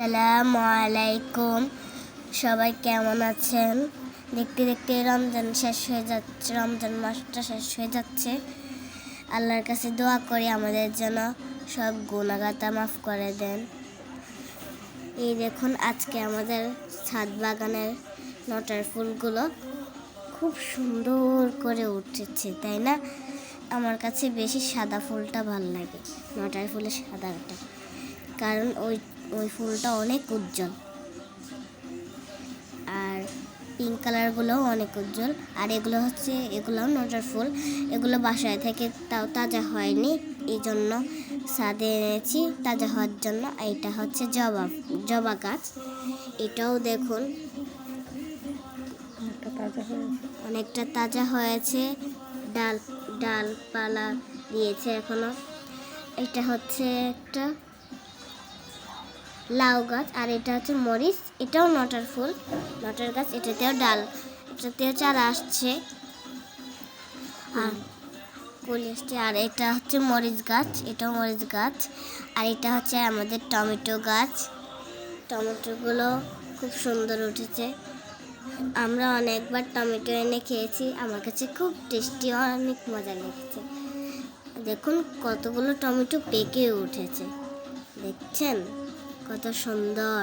আসসালামু আলাইকুম। সবাই কেমন আছেন? দেখতে দেখতে রমজান শেষ হয়ে যাচ্ছে, রমজান মাসটা শেষ হয়ে যাচ্ছে। আল্লাহর কাছে দোয়া করি, আমাদের জন্য সব গুণাগাতা মাফ করে দেন। এই দেখুন, আজকে আমাদের ছাদ বাগানের নটার ফুলগুলো খুব সুন্দর করে উঠেছে, তাই না? আমার কাছে বেশি সাদা ফুলটা ভালো লাগে নটার ফুলের সাদাটা। কারণ ওই ওই ফুলটা অনেক উজ্জ্বল। আর পিঙ্ক কালারগুলোও অনেক উজ্জ্বল। আর এগুলো হচ্ছে এগুলো নটার ফুল। এগুলো বাসায় থেকে তাও তাজা হয়নি। এই জন্য সাদে এনেছি তাজা হওয়ার জন্য। এইটা হচ্ছে জবা জবা গাছ। এটাও দেখুন। অনেকটা তাজা হয়েছে। ডাল ডালপালা দিয়েছে এখনও। এটা হচ্ছে একটা লাউ গাছ, আর এটা হচ্ছে মরিচ, এটাও নটার ফুল। নটার গাছ, এটাতেও ডাল, এটাতেও চারা আসছে। আর কলি আসছে, আর এটা হচ্ছে মরিচ গাছ, এটাও মরিচ গাছ। আর এটা হচ্ছে আমাদের টমেটো গাছ। টমেটোগুলো খুব সুন্দর উঠেছে। আমরা অনেকবার টমেটো এনে খেয়েছি, আমার কাছে খুব টেস্টি, অনেক মজা লেগেছে। দেখুন কতগুলো টমেটো পেকে উঠেছে। দেখছেন? কত সুন্দর।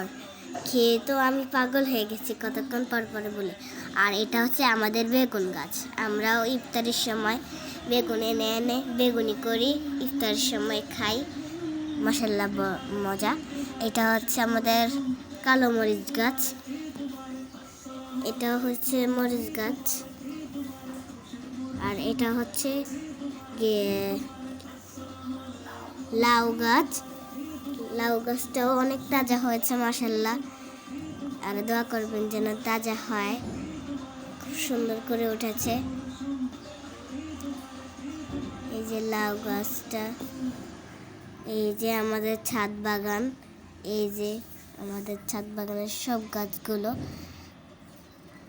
খেয়ে তো আমি পাগল হয়ে গেছি কতক্ষণ পর পরে বলে। আর এটা হচ্ছে আমাদের বেগুন গাছ। আমরাও ইফতারের সময় বেগুন এনে এনে বেগুনি করি, ইফতারের সময় খাই। মশাল্লা মজা। এটা হচ্ছে আমাদের কালো মরিচ গাছ। এটা হচ্ছে মরিচ গাছ। আর এটা হচ্ছে লাউ গাছ। লাউ গাছটাও অনেক তাজা হয়েছে মাসাল্লাহ আর দোয়া করবেন যেন তাজা হয়। খুব সুন্দর করে উঠেছে। এই যে লাউ গাছটা, এই যে আমাদের ছাদ বাগান, এই যে আমাদের ছাদ বাগানের সব গাছগুলো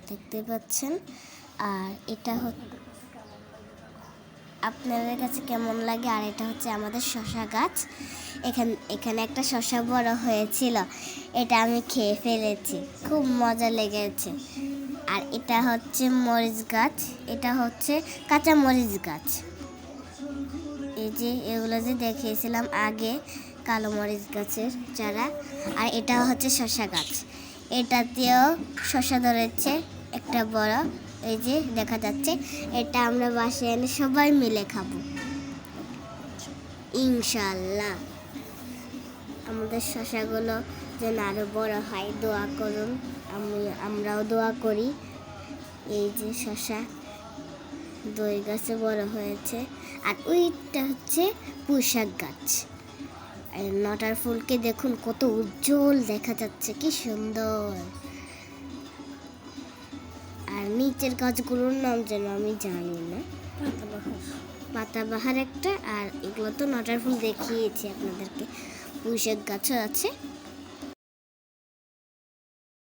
দেখতে পাচ্ছেন। আর এটা হচ্ছে আপনাদের কাছে কেমন লাগে? আর এটা হচ্ছে আমাদের শশা গাছ। এখানে এখানে একটা শশা বড় হয়েছিল। এটা আমি খেয়ে ফেলেছি। খুব মজা লেগেছে। আর এটা হচ্ছে মরিচ গাছ। এটা হচ্ছে কাঁচা মরিচ গাছ। এই যে, এগুলো যে দেখিয়েছিলাম আগে, কালো মরিচ গাছের চারা। আর এটা হচ্ছে শশা গাছ। এটাতেও শশা ধরেছে একটা বড় এই যে দেখা যাচ্ছে, এটা আমরা বাসায় এনে সবাই মিলে খাব। ইনশাল্লাহ আমাদের শশাগুলো যেন আরও বড় হয়, দোয়া করুন। আমি, আমরাও দোয়া করি। এই যে শশা, দই গাছে বড় হয়েছে। আর ওইটা হচ্ছে পুঁশাক গাছ। নটার ফুলকে দেখুন, কত উজ্জ্বল দেখা যাচ্ছে, কি সুন্দর। আর নিচের গাছগুলোর নাম যেন আমি জানি না। পাতাবাহার একটা, আর এগুলো তো নটার ফুল দেখিয়েছি আপনাদেরকে। পুঁইশাক গাছও আছে।